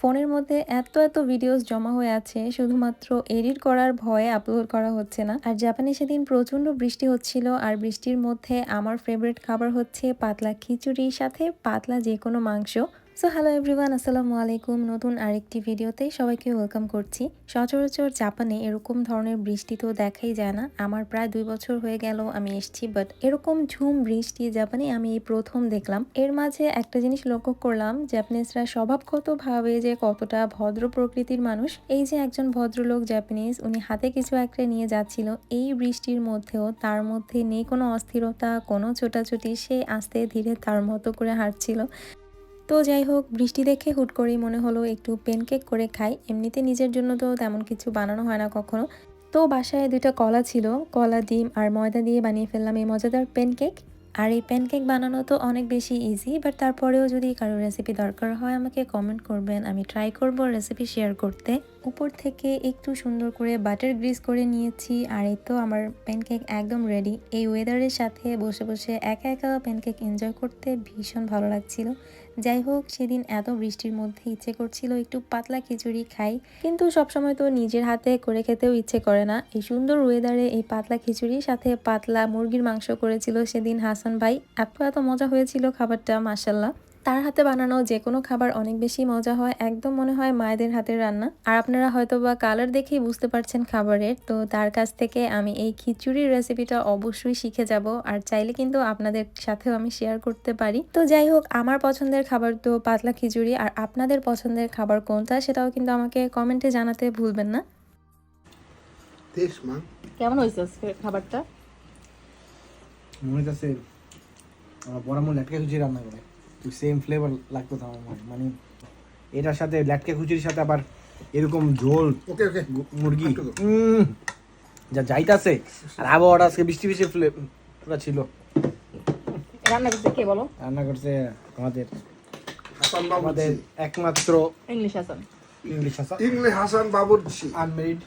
ফোনের মধ্যে এত এত ভিডিওস জমা হয়ে আছে, শুধুমাত্র এডিট করার ভয়ে আপলোড করা হচ্ছে না। আর জাপানে সেদিন প্রচণ্ড বৃষ্টি হচ্ছিল, আর বৃষ্টির মধ্যে আমার ফেভারিট খাবার হচ্ছে পাতলা খিচুড়ির সাথে পাতলা যে কোনো মাংস। সো হ্যালো এভরিওয়ান আসসালামু আলাইকুম নতুন আরেকটি ভিডিওতে সবাইকে ওয়েলকাম করছি। সচরাচর জাপানে এরকম ধরনের বৃষ্টি তো দেখাই যায় না। আমার প্রায় দুই বছর হয়ে গেল আমি এসেছি বাট এরকম ঝুম বৃষ্টি জাপানে আমি এই প্রথম দেখলাম। এর মাঝে একটা জিনিস লক্ষ্য করলাম জাপানিজরা স্বভাবগতভাবে যে কতটা ভদ্র প্রকৃতির মানুষ, এই যে একজন ভদ্রলোক জাপানিজ উনি হাতে কিছু একটা নিয়ে যাচ্ছিল, এই বৃষ্টির মধ্যেও তার মধ্যে নেই কোনো অস্থিরতা, কোনো ছোটাছুটি, সে আস্তে ধীরে তার মতো করে হাঁটছিল। তো যাই হোক, বৃষ্টি দেখে হুট করেই মনে হলো একটু প্যানকেক করে খাই। এমনিতে নিজের জন্য তো তেমন কিছু বানানো হয় না কখনো। তো বাসায় দুইটা কলা ছিল, কলা, ডিম আর ময়দা দিয়ে বানিয়ে ফেললাম এই মজাদার প্যানকেক আর এই প্যানকেক বানানো তো অনেক বেশি ইজি বাট তারপরেও যদি কারও রেসিপি দরকার হয় আমাকে কমেন্ট করবেন। আমি ট্রাই করব রেসিপি শেয়ার করতে। উপর থেকে একটু সুন্দর করে বাটার গ্রিস করে নিয়েছি আর এই তো আমার প্যানকেক একদম রেডি এই ওয়েদারের সাথে বসে বসে একা একা প্যানকেক এনজয় করতে ভীষণ ভালো লাগছিল। যাই হোক, সেদিন এত বৃষ্টির মধ্যে ইচ্ছে করছিল একটু পাতলা খিচুড়ি খাই। কিন্তু সবসময় তো নিজের হাতে করে খেতেও ইচ্ছে করে না। এই সুন্দর ওয়েদারে এই পাতলা খিচুড়ির সাথে পাতলা মুরগির মাংস করেছিল সেদিন হাসান ভাই। এত এত মজা হয়েছিল খাবারটা মাসাল্লাহ তার হাতে বানানো যে কোনো খাবার অনেক বেশি মজা হয় একদম মনে হয় মায়েদের হাতের রান্না। আর আপনারা হয়তো বা কালার দেখেই বুঝতে পারছেন খাবারের। তো তার কাছ থেকে আমি এই খিচুড়ির রেসিপিটা অবশ্যই শিখে যাব। আর চাইলে কিন্তু আপনাদের সাথেও আমি শেয়ার করতে পারি। তো যাই হোক আমার পছন্দের খাবার তো পাতলা খিচুড়ি। আর আপনাদের পছন্দের খাবার কোনটা সেটাও কিন্তু আমাকে কমেন্টে জানাতে ভুলবেন না। কেমন হয়েছে আজকে খাবারটা? মনে আমার বড় মূল ল্যাটকা খুচি রান্না করে। সেম ফ্লেভার লাগতো তো আমার মনে মানে এটার সাথে ল্যাটকা খুচির সাথে আবার এরকম ঝোল ওকে ওকে মুরগি। যা যাইতাছে। আর আবহাওয়াটা আজকে বৃষ্টি বৃষ্টি পুরো ছিল। রান্না করতে কে বলো? রান্না করছে আমাদের হাসান আমাদের একমাত্র ইংলিশ হাসান ইংলিশ ভাষা ইংলিশ হাসান বাবুর আনমেরিড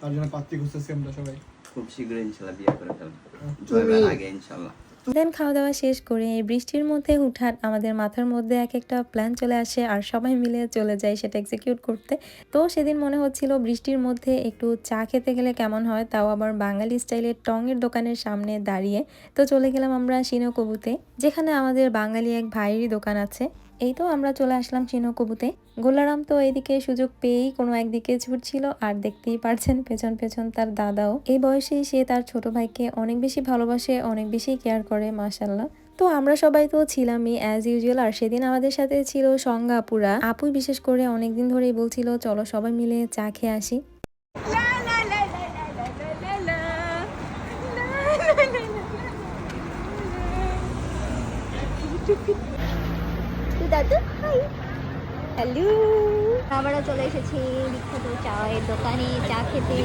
তার জন্য পাত্রী খুঁজতেছি আমরা সবাই। খুব শীঘ্রই ইনশাল্লাহ বিয়ে করে ফেলব। তুমি- জয়বার আগে ইনশাল্লাহ। দেন খাওয়া দাওয়া শেষ করে এই বৃষ্টির মধ্যে হুটহাট আমাদের মাথার মধ্যে এক একটা প্ল্যান চলে আসে আর সবাই মিলে চলে যায় সেটা এক্সিকিউট করতে। তো সেদিন মনে হচ্ছিল বৃষ্টির মধ্যে একটু চা খেতে গেলে কেমন হয়, তাও আবার বাঙালি স্টাইলের টঙের দোকানের সামনে দাঁড়িয়ে। তো চলে গেলাম আমরা সিনোকবুতে যেখানে আমাদের বাঙালি এক ভাইয়েরই দোকান আছে। এই তো আমরা চলে আসলাম সিনোকবুতে গোলারাম তো এইদিকে সুযোগ পেয়েই কোনো একদিকে ছুটছিল আর দেখতেই পারছেন পেছন পেছন তার দাদাও এই বয়সেই সে তার ছোট ভাইকে অনেক বেশি ভালোবাসে অনেক বেশি কেয়ার করে মাশাল্লাহ তো আমরা সবাই তো ছিলামই অ্যাজ ইউজুয়াল আর সেদিন আমাদের সাথে ছিল সঙ্গা আপুরা আপুই বিশেষ করে অনেকদিন ধরেই বলছিল চলো সবাই মিলে চা খেয়ে আসি দাদু হাই হ্যালো আমরা চলে এসেছি বিখ্যাত চায়ের দোকানে, চা খেতে।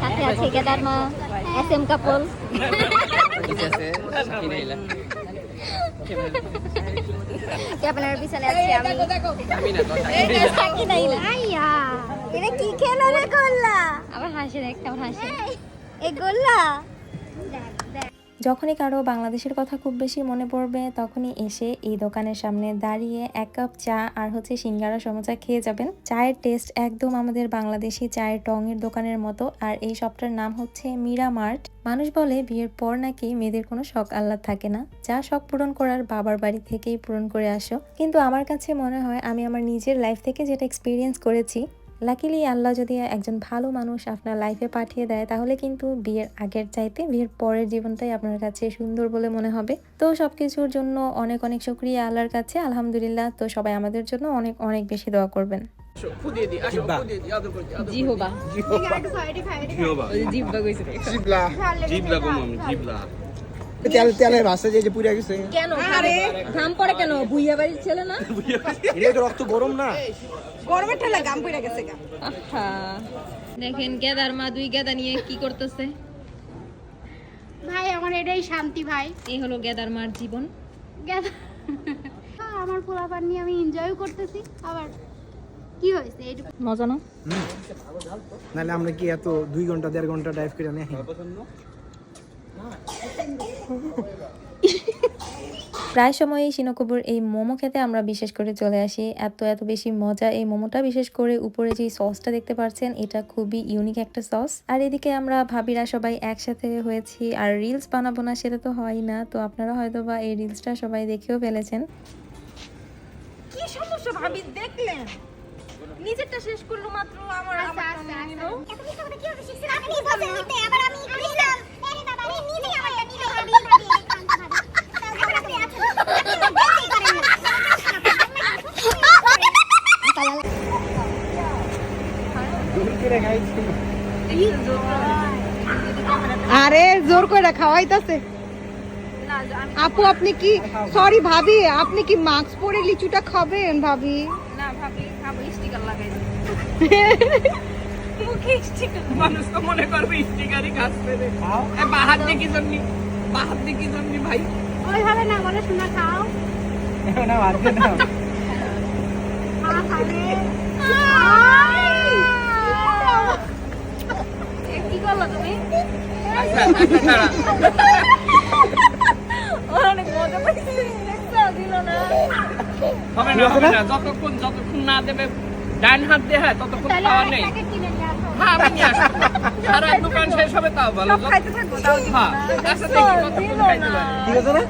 সাথে আছে কেদার মা, এস এম কাপল পিছনে এটা কি রে গোল্লা? আবার হাসে দেখ কেমন হাসে। এই গোল্লা। যখনই কারও বাংলাদেশের কথা খুব বেশি মনে পড়বে, তখনই এসে এই দোকানের সামনে দাঁড়িয়ে এক কাপ চা আর হচ্ছে সিঙ্গারা সমোচা খেয়ে যাবেন। চায়ের টেস্ট একদম আমাদের বাংলাদেশি চায়ের টঙের দোকানের মতো। আর এই শপটার নাম হচ্ছে মীরা মার্ট। মানুষ বলে বিয়ের পর নাকি মেয়েদের কোনো শখ আহ্লাদ থাকে না। যা শখ পূরণ করার বাবার বাড়ি থেকেই পূরণ করে আসো। কিন্তু আমার কাছে মনে হয় আমি আমার নিজের লাইফ থেকে যেটা এক্সপিরিয়েন্স করেছি লাকিলি আল্লাহ যদি একজন ভালো মানুষ আপনার লাইফে পাঠিয়ে দেয় তাহলে কিন্তু বিয়ের আগের চাইতে বিয়ের পরের জীবনটাই আপনার কাছে সুন্দর বলে মনে হবে। তো সব কিছুর জন্য অনেক অনেক শুক্রিয়া আল্লাহর কাছে। আলহামদুলিল্লাহ তো সবাই আমাদের জন্য অনেক অনেক বেশি দোয়া করবেন। জিব্বা জিহোবা। জিহ্বা। জিহ্বা। কইছে। তেল তেলের ভাষা যে যে পুড়ে গেছে। কেন? আরে। ঘাম পড়ে কেন? ভুইয়া বাড়ির ছেলে না? এটা তো রক্ত গরম না? গরমের ঠেলা গাম পড়ে গেছে গা। দেখেন গেদার মা দুই গেদা নিয়ে কি করতেছে? ভাই আমার এটাই শান্তি ভাই। এই হলো গেদার মার জীবন। গেল- আমার পোলাপান নিয়ে আমি এনজয় করতেছি আবার কি হয়েছে? মজা না? নাহলে আমরা কি এত দুই ঘণ্টা দেড় ঘণ্টা ড্রাইভ করে নেই প্রায় সময়ই সিনকবুর এই মোমো খেতে আমরা বিশেষ করে চলে আসি। এত এত বেশি মজা এই মোমোটা বিশেষ করে উপরে যে সসটা দেখতে পাচ্ছেন এটা খুবই ইউনিক একটা সস। আর এদিকে আমরা ভাবিরা সবাই একসাথে হয়েছি আর রিলস বানাবো না সেটা তো হয় না। তো আপনারা হয়তো বা এই রিলসটা সবাই দেখেও ফেলেছেন। কি সমস্যা ভাবি দেখলেন? নিজেরটা শেষ করল মাত্র আমার আচ্ছা, আমার আচ্ছা, নিল আচ্ছা। এত মিথ্যা কথা কীভাবে শিখছেন? আপনি বলছেন নিতে, আবার আমি নিলাম। আরে বাবা, আমি নিজেই আমারটা নিলাম, ভাবি, ভাবি, এই কাণ্ড ভাবি। তারপর আপনি আছেন। আপনি তো বলতেই পারেন না। আরে জোর করে খাওয়াইতাছে। আপু আপনি কি সরি ভাবি আপনি কি মাস্ক পরে লিচুটা খাবেন ভাবি? না ভাবি খাব স্টিকার লাগাই মুখে স্টিকার মানুষ তো মনে করবে স্টিকারই কাজ করে বাহার দেখি জন্যি বাহার দেখি জন্যি ভাই। ওইভাবে না বলে শোনা খাও। না আজকে না। কি করল তুমি দাঁড়া ওর অনেক মজা পাইছি দিল না হবে না হবে না। যতক্ষণ যতক্ষণ না দেবে ডান হাত দিয়ে হয় ততক্ষণ খাওয়া নেই। হ্যাঁ আমি নিয়ে আসব। সারা দোকান শেষ হবে তাও ভালো খাইতে থাকব তাও হ্যাঁ আচ্ছা ঠিক আছে না?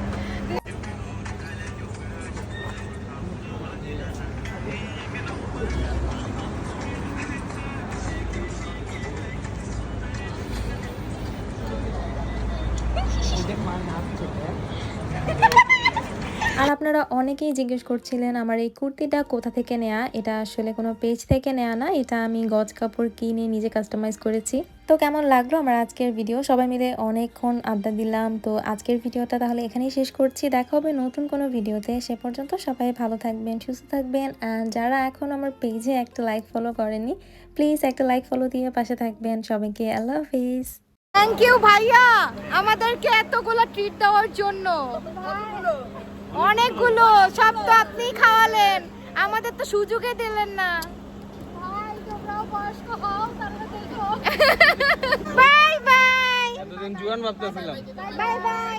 আপনারা অনেকেই জিজ্ঞেস করছিলেন আমার এই কুর্তিটা কোথা থেকে নেয়া? এটা আসলে কোনো পেজ থেকে নেয়া না? এটা আমি গজ কাপড় কিনে নিজে কাস্টমাইজ করেছি। তো কেমন লাগল আমার আজকের ভিডিও সবাই মিলে অনেকক্ষণ আড্ডা দিলাম। তো আজকের ভিডিওটা তাহলে এখানেই শেষ করছি। দেখা হবে নতুন কোনো ভিডিওতে সে পর্যন্ত সবাই ভালো থাকবেন সুস্থ থাকবেন। অ্যান্ড যারা এখন আমার পেজে একটা লাইক ফলো করেনি প্লিজ একটা লাইক ফলো দিয়ে পাশে থাকবেন। সবাইকে আল্লাহ হাফিজ। থ্যাংক ইউ ভাইয়া। আমাদেরকে এতগুলো ট্রিট দেওয়ার জন্য। অনেকগুলো সব তো আপনি খাওয়ালেন। আমাদের তো সুযোগে দিলেন না। ভাই তোমরাও বয়স্ক হও তারপরে দেখো বাই বাই। এতদিন জুয়ান ভাবতেছিলাম। Bye bye.